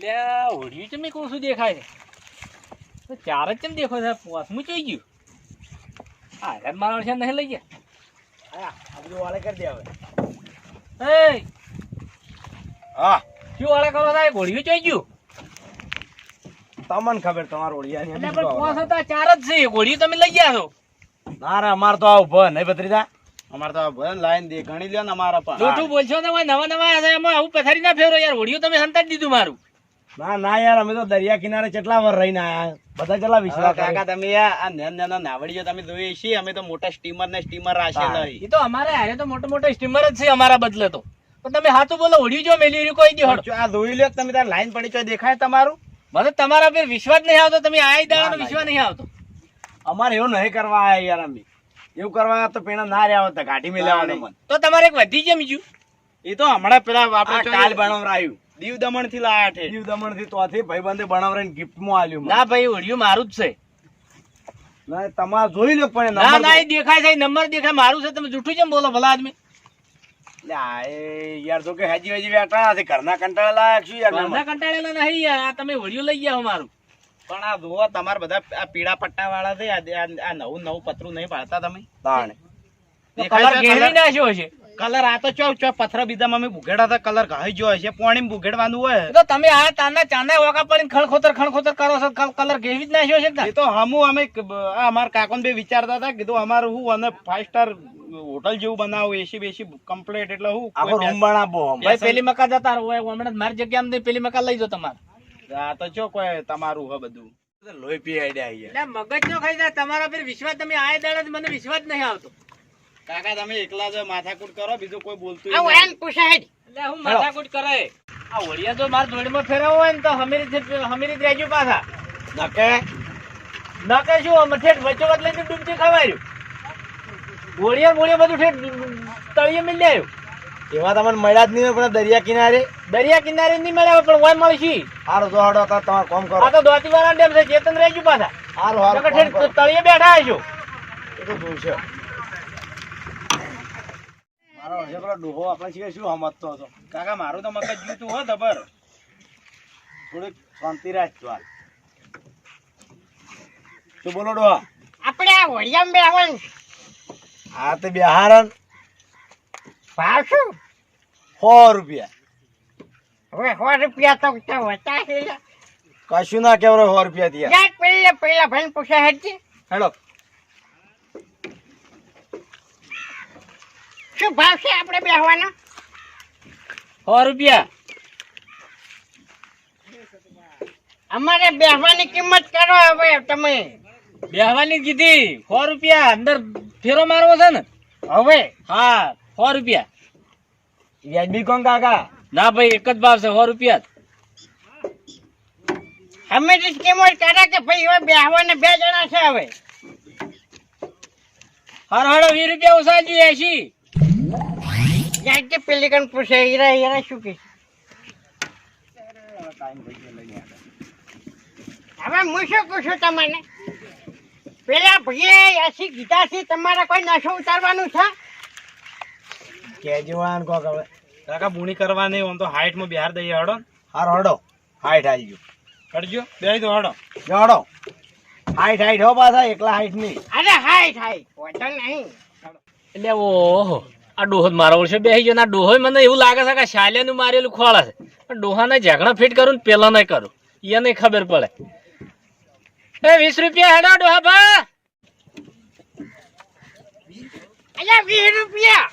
લે ઓઢ્યું ચમે કોણ શું દેખાય? છે તો ચાર જ કેમ દેખો છે? પોસમું ચોઈ ગયું. હા યાર મારા છે નહીં લઈ ગયા? આ બધું વાળે કરી દે હવે. એ હા. શું વાળે કરો સાહેબ ઓઢ્યું ચોઈ ગયું? તમને ખબર તમારો એટલે અમે પણ પોસ હતા ચાર જ છે. ઓઢ્યું તમે લઈ ગયા છો? ના રે અમાર તો આવું ભન નહીં ભત્રીજા? અમાર તો આ ભન લાઈન દે ગણી લ્યો ને અમારા પણ જૂઠું બોલશો ને નવા નવા આવું પથારી ના ફેરો યાર. ઓઢ્યું તમે સંતાડી દીધું મારું. ના ના યાર અમે તો દરિયા કિનારે કેટલા વાર રહીને આયા. બધા કેટલા વિશ્વાસ કાકા તમે આ આ નાના નાના નાવડીઓ તમે જોઈએ છીએ અમે તો મોટા સ્ટીમર ને સ્ટીમર રાખેલા નહીં એ તો અમારે આરે તો મોટો મોટો સ્ટીમર જ છે અમારા બદલે તો. પણ તમે હાથું બોલો ઓડિયો જો મેલી રહ્યું કોઈ દી હડો. આ જોઈ લ્યો તમે તાર લાઈન પડી છો દેખાય તમારું? મને તમારા પર વિશ્વાસ નહીં આવતો તમે આઈ દાડાનો ના, ના. વિશ્વાસ નહીં આવતો. અમારે એવું નહીં કરવા આયા યાર અમે. એવું કરવા તો પેણા ના રહ્યા હોત ઘાટી ગાડી મેં મન. તો તમારે એક વધી જેમ બીજું એ તો હમણાં પેલા આપણે કાલ બનાવરાયું દીવ દમણથી લાયા છે. દીવ દમણથી તોથી ભાઈબંધે બનાવરાઈને ગિફ્ટમાં આલ્યું ના ભાઈ ઓઢ્યું મારું જ છે. ના તમાર જોઈ લો પણ ના ના એ દેખાય છે નંબર દેખાય મારું છે તમે જૂઠું કેમ બોલો ભલા આદમી? યાર કે હાજી હાજી બેઠા ઘરના કંટાળેલા શું યાર ઘરના કંટાળેલા નહીં યાર આ તમે ઓઢ્યું લઈ ગયા મારું. પણ આ જુઓ તમારે બધા આ પીળા પટ્ટા વાળા છે આ નવું નવું પતરું નહીં પાડતા તમે. તાણે. કલર ઘેરી નાખ્યો હશે. કલર આ તો ચો ચો પથરા બીજામાં અમે બુઘેડા હતા કલર ઘાઈ જોય છે પોણી ભૂગેડવાનું હોય. તો તમે આ તાના ચાના વોકા પડીને ખણખોતર ખણખોતર કરો છો કલર ઘેવી જ નાખ્યો છે ને એ તો હમું અમે અમારા કાકોને બે વિચારતા હતા કીધું અમારું હું અને ફાઈવ સ્ટાર હોટલ જેવું બનાવું એસી બેસી કમ્પ્લીટ એટલે હું આખો રૂમ બનાવો ભાઈ પેલી મકા જતા રહો હમણાં મારી જગ્યા પેલી મકા લઈ જો તમારે. આ તો ચો કોઈ તમારું હોય બધું. લોહી પી આઈડિયા મગજ નો ખાઈ જાય તમારા પર વિશ્વાસ તમે આ દાડા મને વિશ્વાસ નહીં આવતો. કાકા તમે એકલા જ માથાકૂટ કરો બીજું કોઈ બોલતું આવું એમ પૂછે હેડ. એટલે હું માથાકૂટ કરે. આ ઓળિયા જો મારા જોડમાં ફેરવો હોય ને તો હમીરી હમીરી જ રહેજો પાછા. નકે? નકે શું? અમે ઠેઠ વચ્ચો વચ લઈને ડૂબતી ખવાયું ગોળિયા ગોળિયા બધું ઠેઠ તળિયે મિલી આવ્યું. એવા તમને મળ્યા જ નહીં પણ દરિયા કિનારે. દરિયા કિનારે નહીં મળ્યા પણ ઓય મળશી. હારો તો હડો તો તમારે કોમ કરો. આ તો દોતી વાળા ડેમ છે ચેતન રહેજો પાછા. હારો હારો ઠેઠ તળિયે બેઠા હશો. એ તો જોઈશે મારો હશે પેલો ડોહો આપણે છીએ શું સમજતો હતો? કાકા મારું તો મગજ જીતું હો ખબર થોડીક શાંતિ રાખજો હાલ. શું બોલો ડોહા? આપણે આ વળિયામ બેહવાનું. હા તે બિહારન ભાવ શું? સો રૂપિયા. હવે સો રૂપિયા તો હોતા કશું ના કેવરો સો રૂપિયા થયા. પેલા પેલા ભાઈ પૂછે હેડજી. હેડો. શું ભાવ છે આપણે બેહવાનો? સો રૂપિયા. અમારે બેહવાની કિંમત કરો હવે તમે. બેહવાની કીધી. સો રૂપિયા. અંદર ફેરો મારવો છે ને? હવે? હા સો રૂપિયા. વ્યાજબી કોણ કાકા? ના ભાઈ એક જ ભાવ છે સો રૂપિયા. અમે જ કિંમત કરે કે ભાઈ હવે બેહવાને બે જણા છે હવે. હર હારો વીસ રૂપિયા ઉસાજી એસી યાર પેલી કણ પૂછે હીરા હીરા શું કે? હવે હું શું પૂછું તમને? પેલા ભાઈએ એસી કીધા છે તમારે કોઈ નશો ઉતારવાનું છે? કેજવાન કોક હવે. કાકા બુણી નહીં આમ તો હાઈટમાં બિહાર દઈએ હડો. હાર હડો. હાઈટ આવી ગયો. હડજો બે તો હડો. જો હડો. હાઈટ હાઈટ હો પાછા એકલા હાઈટ નહીં અરે હાઈટ હાઈટ. નહીં. એટલે ઓહો. આ ડોહો મારો વર્ષે બેસી ગયો ને આ ડોહો મને એવું લાગે છે કે શાલિયાનું મારેલું ખોળા છે. પણ ડોહાને ઝઘડા ફિટ કરું ને પેલા નહીં કરું. એ નહીં ખબર પડે. એ વીસ રૂપિયા હેડો ડોહા ભા અલ્યા વીસ રૂપિયા.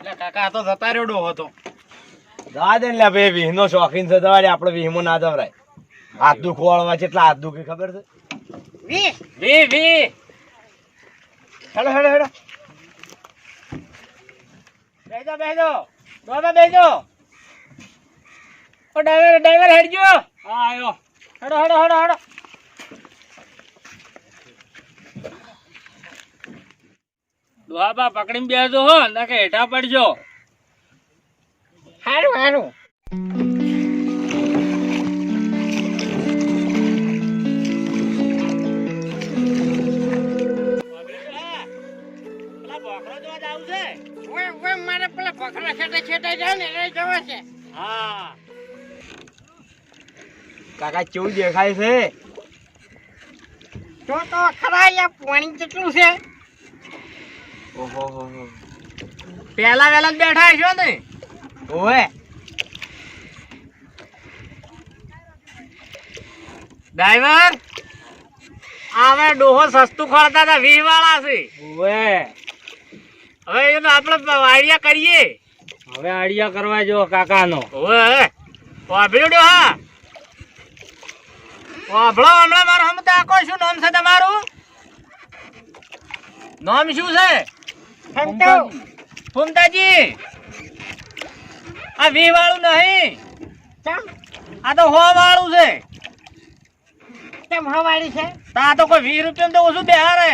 એટલે કાકા આ તો જતા રહ્યો ડોહો તો. જા દે ને લે ભાઈ વિહનો શોખીન છે આપડે આપણે વિહમો ના દવરાય હાથ દુખ છે કેટલા હાથ દુખી ખબર છે? વીસ વી વી. હેડો હેડો હેડો. બેજો બેજો ડોહા બેજો ઓ ડ્રાઈવર ડ્રાઈવર હેડજો. હા આયો. હેડો હેડો હેડો હેડો. ડોહા બા પકડીને બેસજો હો ના કે હેઠા પડજો. હારું સારું મારે પેલા ભખરા છેટે છેટે જાય ને એ જોવે છે. હા. કાકા કેવું દેખાય છે? તો તો ખરા યા પાણી કેટલું છે? ઓહો હો હો. પેલા વેલા બેઠા છો ને? ઓવે. ડ્રાઈવર આવે ડોહો સસ્તું ખોળતા હતા વીસ વાળા છે. ઓવે. હવે એનો આપણે આઈડિયા કરીએ. હવે આઈડિયા કરવા જો કાકાનો. ઓવે વાભળ્યું હા. વાભળો હમણાં મારો હમ આખો શું નામ છે તમારું? નામ શું છે? સંતો ફૂમતાજી. આ વી વાળું નહીં આ તો હો વાળું છે. કેમ હો વાળી છે? તા તો કોઈ વીસ રૂપિયા તો ઓછું બેહારે.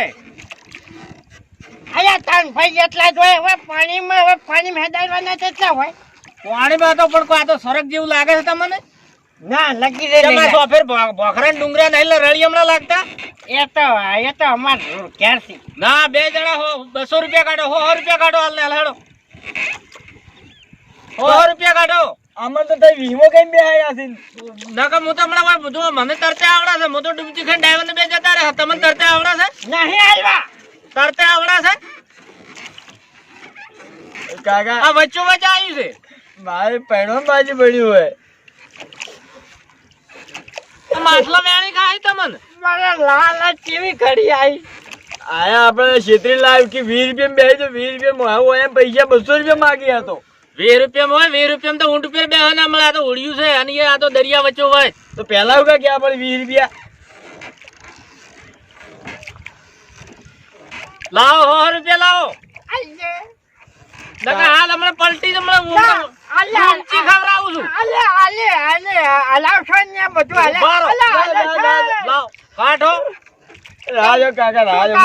અયા તાન ભાઈ એટલા જ હવે પાણીમાં હવે પાણીમાં હેડાડવાના કેટલા હોય. પાણીમાં તો પણ આ તો સરક જેવું લાગે છે તમને? ના લગી રે તમારા સોફેર ભોખરા ડુંગરા નહીં રળી હમણાં લાગતા? એ તો એ તો અમાર ઘેર ના બે જણા હો બસો રૂપિયા કાઢો હો રૂપિયા કાઢો હાલ ને હેડો. હો રૂપિયા કાઢો. આમાં તો તઈ વીમો કઈ બેહાયા છે? નકર હું તો હમણાં મને તરતે આવડે છે. હું તો ડૂબતી ખાઈને ડાયવર ને બે જતા રહે તમને તરતે આવડે છે? નહીં આવ્યા. તરતે આવડે છે? કાકા. આ વચ્ચો વચ્ચે આવ્યું છે. મારે પૈણો બાજુ પડ્યું હોય. માટલો વેણી ખાય તમને? મારે લાલ કેવી ઘડી આવી? આયા આપણે છેતરી લાવ કે વીસ રૂપિયા બે તો વીસ રૂપિયા હું એમ પૈસા બસો રૂપિયા માગી હતો વીસ રૂપિયામાં હોય વીસ રૂપિયામાં તો ઊંટ રૂપિયા બે ના મળે આ તો ઉડ્યું છે અને આ તો દરિયા વચ્ચે હોય. તો પેલા હું ક્યાં પડે વીસ રૂપિયા? લાવો હો હો રૂપિયા લાવો. દાદા હાલ હમણાં પલટી જ હમણાં ઊંચી ખવડાવું છું. આલે આલે આલે હલાવશો ને બધું. લાવો કાઢો. રાજો કાકા રાજો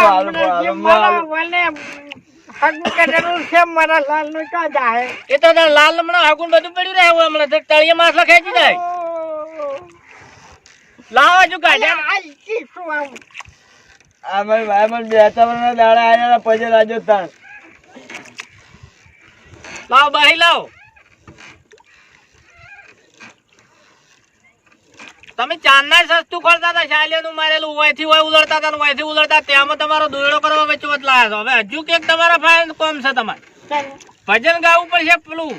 મારા મારા એ તો લાલ હમણાં આગુન બધું પડ્યું રહે હમણાં તળિયે માછલા ખેંચી જાય. લાવો છું અલે, કાઢ્યા બે ત્રણ દાડા પછી રાજો તાણ લાવો બાહી લાવો. તમે ચાંદના સસ્તું કરતા હતા શાલિયાનું મારેલું ઓયથી ઓય ઉલડતા હતા ને ઓયથી ઉલડતા ત્યાંમાં તમારો દોયડો કરવા વચ્ચે વચ લાયા છો. હવે હજુ કેક તમારા ફાઇન કોમ છે તમારે. ભજન ગાવું પડશે પેલું.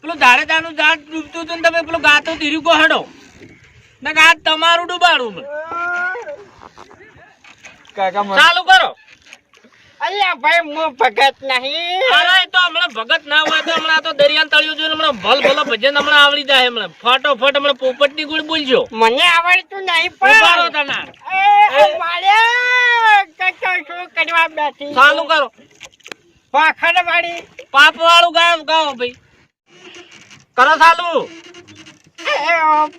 પેલું ધારે તાનું ઝાડ ડૂબતું હતું ને તમે પેલું ગાતું ધીર્યું કો હડો. ને આ તમારું ડૂબાડું. કાકા ચાલુ કરો. અલ્યા ભાઈ હું ભગત નહીં. અરે તો હમણાં ભગત ના હોય તો હમણાં તો દરિયાન તળિયું જોઈને હમણાં ભલ ભલો ભજન હમણાં આવડી જાય હમણાં. ફટોફટ હમણાં પોપટની ગુડ બોલજો. મને આવડતું નહીં ઉભારો તના એ શું કરવા બેઠી? ચાલુ કરો. પાખડ વાળી પાપ વાળું ગાવ ગાઓ ભાઈ. કરો ચાલુ.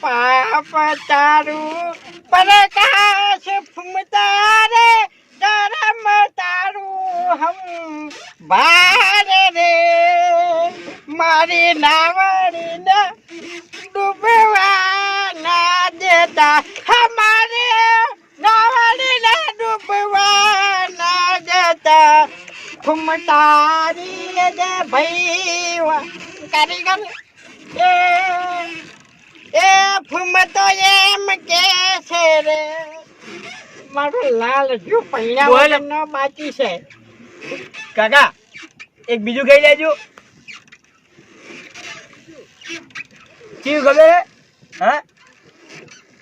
પાપ તારું. પર કાશ ફૂમતા રે ધરમ તારું હમ ભાર રે. મારી નાવડી ને ડૂબવા ના દેતા હમારે નાવડી ને ડૂબવા ના દેતા ફૂમતારી દે ભાઈ કારીગર, એ ફૂમતો એમ કે છે રે. મારો લાલ જો પૈણા. વગરનો બાકી છે? કાકા એક બીજું કહી દેજો. કેવું ખબર હે?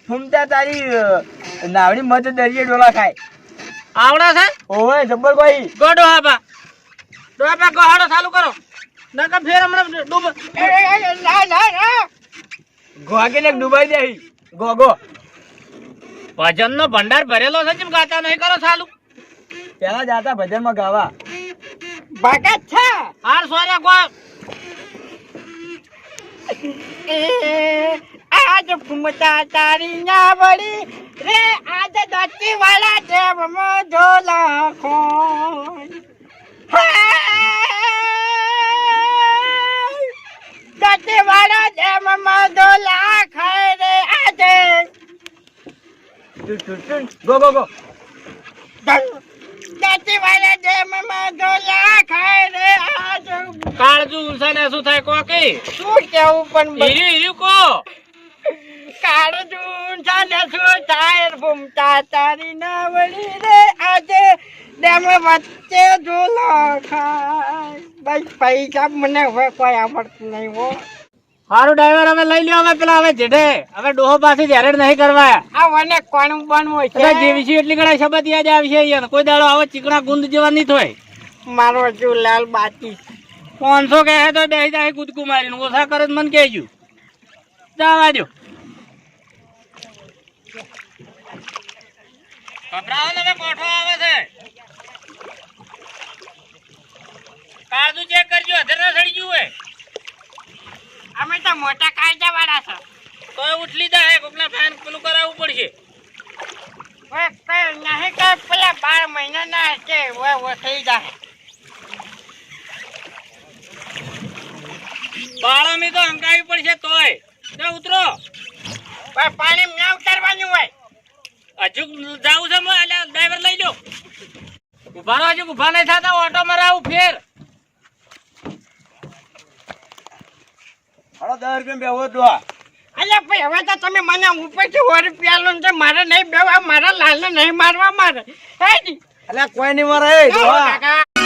ફૂમતા તારી નાવડી મત દરિયે ડોલા ખાય. આવડા છે? ઓવે જબ્બર કોઈ. ગોડો હાબા ડોબા ગહાડો ચાલુ કરો. નકર ફેર હમણાં ડૂબ ના ના ના. ગોગે ને ડુબાઈ દે અહીં. Go go. ભજન નો ભંડાર ભરેલો છે જેમ ગાતા નહીં કરો સાલું. પેલા જાતા ભજનમાં ગાવા. ભગત છે. હાર સોર્યા કો આજ ફૂમતા તારી ના વળી રે આજ દત્તી વાળા દેવ મો ઢોલા ખો દત્તી વાળા દેવ મો ઝોલા ગો ગો ગો. કાળજુ ઉસાને શું થાય કોકી શું કેવું પણ હીરી હીરી કો કાળજુ ઉસાને શું થાય? ભૂમતા તારી વળી રે આજે. ડેમે વચ્ચે ઝોલા ખાય. બસ પૈસા મને કોઈ આવડતું નહીં હો. સારું ડ્રાઈવર અમે લઈ લ્યો અમે પેલા હવે જેઠે હવે ડોહો પાસે હેરેડ નહીં કરવા. આ મને કોણ બનવું એટલે જે વિશે એટલી ઘણા શબ્દ યાદ આવશે અહીંયા. કોઈ દાડો આવો ચીકણા ગુંદ જેવા નહીં થાય. મારો જુલાલ બાકી. પાંચસો કહે તો બે જાય કૂદકું મારીને. ઓછા કરે મને કહેજો. જવા દો કોઠો આવે છે. કાળજું ચેક કરજો અધર ના સડી ગયું હોય અમે તો મોટા કાયદા વાળા છો. તો ઉઠલી જાય કોકના ફાઈન પેલું કરાવવું પડશે. કઈ નહીં કે પેલા બાર મહિનાના છે હવે હવે થઈ જાય બાળામી તો હંકાવી પડશે તોય. ને ઉતરો. હવે પાણી ના ઉતારવાનું હોય. હજુ જાવું છે એટલે ડ્રાઈવર લઈ લો ઊભા રહો હજુ ઊભા નહીં થતા ઓટો મરાવું ફેર. હાલો દસ રૂપિયા બેહો ડોહા અલ્યા ભાઈ હવે તો તમે મને ઉપરથી સો રૂપિયા લો તો મારે નહીં બેવા મારા લાલને નહીં મારવા મારે. હે? અલ્યા કોઈ નહીં મારે એ